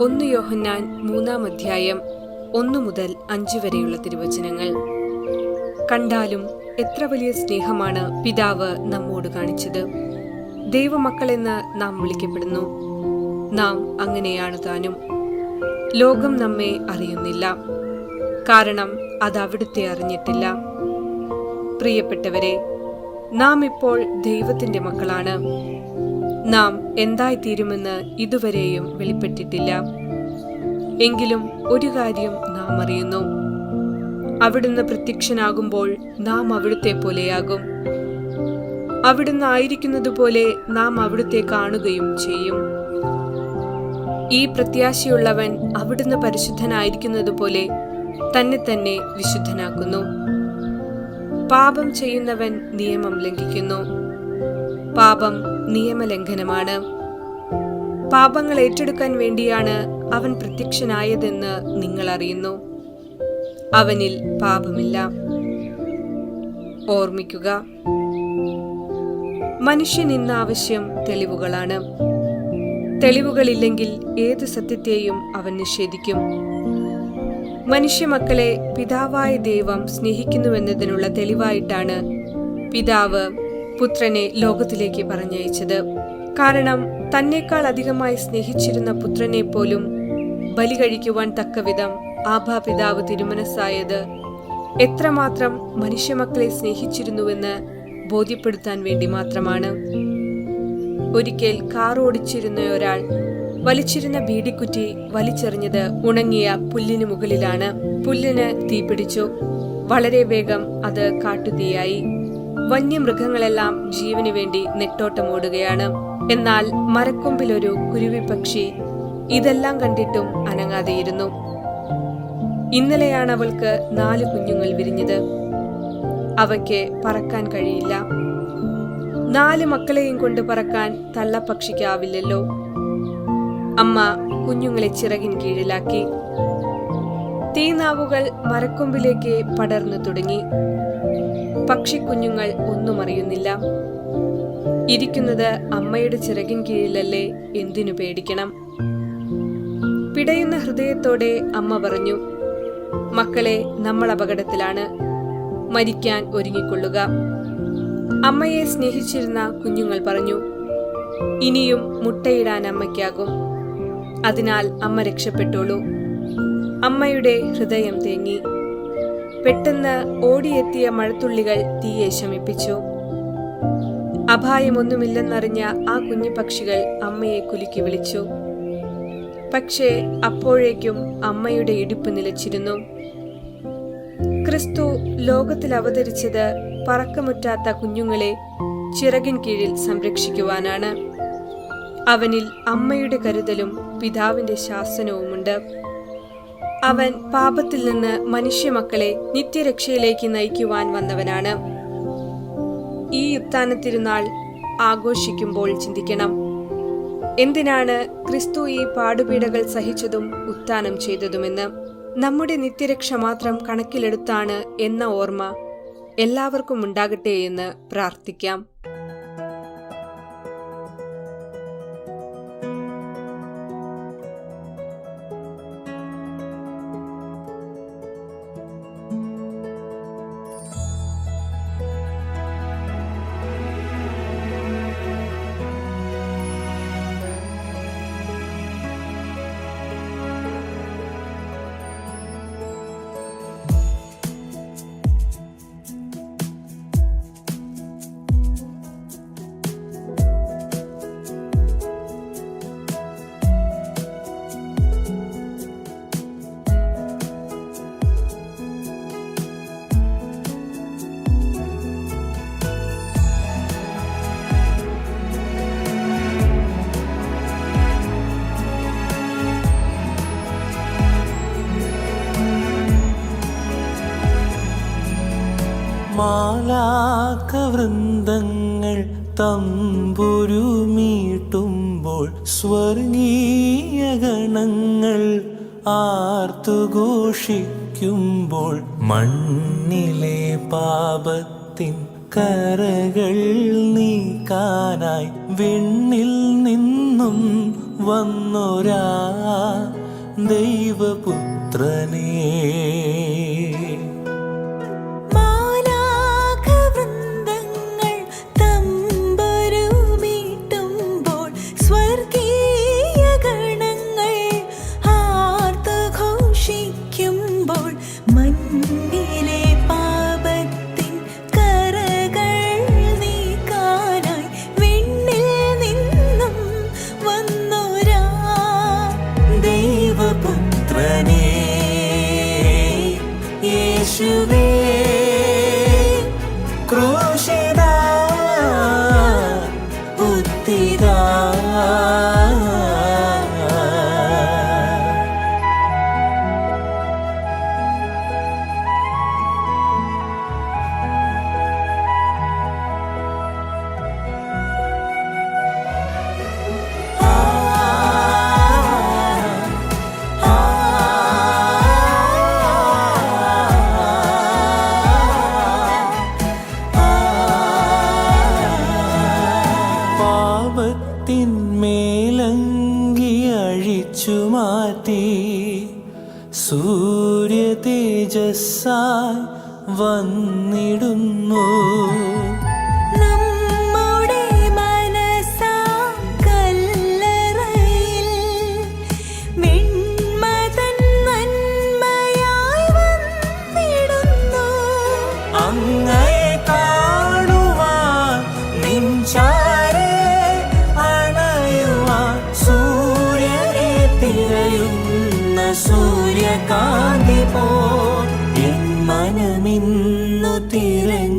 ഒന്ന് യോഹന്നാൻ മൂന്നാം അധ്യായം ഒന്നു മുതൽ അഞ്ചു വരെയുള്ള തിരുവചനങ്ങൾ. കണ്ടാലും എത്ര വലിയ സ്നേഹമാണ് പിതാവ് നമ്മോട് കാണിച്ചത്. ദൈവമക്കളെന്ന് നാം വിളിക്കപ്പെടുന്നു. നാം അങ്ങനെയാണ് താനും. ലോകം നമ്മെ അറിയുന്നില്ല. കാരണം അത് അവിടുത്തെ അറിഞ്ഞിട്ടില്ല. പ്രിയപ്പെട്ടവരെ നാം ഇപ്പോൾ ദൈവത്തിന്റെ മക്കളാണ്. നാം എന്തായിത്തീരുമെന്ന് ഇതുവരെയും വെളിപ്പെട്ടിട്ടില്ല. എങ്കിലും ഒരു കാര്യം നാം അറിയുന്നു. അവിടുന്ന് പ്രത്യക്ഷനാകുമ്പോൾ നാം അവിടുത്തെ പോലെയാകും. അവിടുന്ന് ആയിരിക്കുന്നത് പോലെ നാം അവിടുത്തെ കാണുകയും ചെയ്യും. ഈ പ്രത്യാശയുള്ളവൻ അവിടുന്ന് പരിശുദ്ധനായിരിക്കുന്നത് പോലെ തന്നെ തന്നെ വിശുദ്ധനാക്കുന്നു. പാപം ചെയ്യുന്നവൻ നിയമം ലംഘിക്കുന്നു. പാപം നിയമലംഘനമാണ്. പാപങ്ങൾ ഏറ്റെടുക്കാൻ വേണ്ടിയാണ് അവൻ പ്രത്യക്ഷനായതെന്ന് നിങ്ങൾ അറിയുന്നു. അവനിൽ പാപമില്ല. ഓർമ്മിക്കുക. മനുഷ്യൻ ഇന്ന് ആവശ്യം തെളിവുകളാണ്. തെളിവുകളില്ലെങ്കിൽ ഏത് സത്യത്തെയും അവൻ നിഷേധിക്കും. മനുഷ്യമക്കളെ പിതാവായ ദൈവം സ്നേഹിക്കുന്നുവെന്നതിനുള്ള തെളിവായിട്ടാണ് പിതാവ് പുത്രനെ ലോകത്തിലേക്ക് പറഞ്ഞയച്ചത്. കാരണം തന്നെക്കാൾ അധികമായി സ്നേഹിച്ചിരുന്ന പുത്രനെ പോലും ബലി കഴിക്കുവാൻ തക്കവിധം ആഭാ പിതാവ് തിരുമനസ്സായത് എത്രമാത്രം മനുഷ്യമക്കളെ സ്നേഹിച്ചിരുന്നുവെന്ന് ബോധ്യപ്പെടുത്താൻ വേണ്ടി മാത്രമാണ്. ഒരിക്കൽ കാർ ഓടിച്ചിരുന്ന ഒരാൾ വലിച്ചിരുന്ന ബീഡിക്കുറ്റി വലിച്ചെറിഞ്ഞത് ഉണങ്ങിയ പുല്ലിന് മുകളിലാണ്. പുല്ലിന് തീപിടിച്ചു. വളരെ വേഗം അത് കാട്ടുതീയായി. വന്യമൃഗങ്ങളെല്ലാം ജീവന് വേണ്ടി നെട്ടോട്ടമോടുകയാണ് എന്നാൽ മരക്കൊമ്പിലൊരു കുരുവിപ്പക്ഷി ഇതെല്ലാം കണ്ടിട്ടും അനങ്ങാതെയിരുന്നു. ഇന്നലെയാണ് അവൾക്ക് നാല് കുഞ്ഞുങ്ങൾ വിരിഞ്ഞത്. അവയ്ക്ക് പറക്കാൻ കഴിയില്ല. നാല് മക്കളെയും കൊണ്ട് പറക്കാൻ തള്ളപ്പക്ഷിക്കാവില്ലല്ലോ. അമ്മ കുഞ്ഞുങ്ങളെ ചിറകിൻ കീഴിലാക്കി. തീനാവുകൾ മരക്കൊമ്പിലേക്ക് പടർന്നു തുടങ്ങി. പക്ഷിക്കുഞ്ഞുങ്ങൾ ഒന്നും അറിയുന്നില്ല. ഇരിക്കുന്നത് അമ്മയുടെ ചിറകിൻ കീഴിലല്ലേ എന്തിനു പേടിക്കണം? പിടയുന്ന ഹൃദയത്തോടെ അമ്മ പറഞ്ഞു മക്കളെ നമ്മൾ അപകടത്തിലാണ്. മരിക്കാൻ ഒരുങ്ങിക്കൊള്ളുക. അമ്മയെ സ്നേഹിച്ചിരുന്ന കുഞ്ഞുങ്ങൾ പറഞ്ഞു ഇനിയും മുട്ടയിടാൻ അമ്മയ്ക്കാകും. അതിനാൽ അമ്മ രക്ഷപ്പെട്ടോളൂ. അമ്മയുടെ ഹൃദയം തേങ്ങി. പെട്ടെന്ന് ഓടിയെത്തിയ മഴത്തുള്ളികൾ തീയെ ശമിപ്പിച്ചു. അഭായമൊന്നുമില്ലെന്നറിഞ്ഞ ആ കുഞ്ഞു പക്ഷികൾ അമ്മയെ കുലുക്കി വിളിച്ചു. പക്ഷേ അപ്പോഴേക്കും അമ്മയുടെ ഇടുപ്പ് നിലച്ചിരുന്നു. ക്രിസ്തു ലോകത്തിൽ അവതരിച്ചത് പറക്കമുറ്റാത്ത കുഞ്ഞുങ്ങളെ ചിറകിൻ കീഴിൽ സംരക്ഷിക്കുവാനാണ്. അവനിൽ അമ്മയുടെ കരുതലും പിതാവിന്റെ ശാസനവുമുണ്ട്. അവൻ പാപത്തിൽ നിന്ന് മനുഷ്യമക്കളെ നിത്യരക്ഷയിലേക്ക് നയിക്കുവാൻ വന്നവനാണ്. ഈ ഉത്ഥാന തിരുനാൾ ആഘോഷിക്കുമ്പോൾ ചിന്തിക്കണം. എന്തിനാണ് ക്രിസ്തു ഈ പാടുപീടകൾ സഹിച്ചതും ഉത്ഥാനം ചെയ്തതുമെന്ന്? നമ്മുടെ നിത്യരക്ഷ മാത്രം കണക്കിലെടുത്താണ് എന്ന ഓർമ്മ എല്ലാവർക്കും ഉണ്ടാകട്ടെ എന്ന് പ്രാർത്ഥിക്കാം. മാലാകവൃന്ദങ്ങൾ തമ്പുരുമീട്ടുമ്പോൾ സ്വർഗീയ ഗണങ്ങൾ ആർത്തുഘോഷിക്കുമ്പോൾ മണ്ണിലെ പാപത്തിൻ കരകൾ നീക്കാനായി വെണ്ണിൽ നിന്നും വന്നൊരാ ദൈവപുത്രനേ. പാപത്തിന്മേലങ്കി അഴിച്ചു മാറ്റി. സൂര്യ തേജസ്സായി വന്നിടുന്നു. അങ്ങയെ കാണുവാൻ നിൻചാരെ സൂര്യകാന്തി പോ എൻ മനമിന്നു തിരഞ്ഞിടുന്നു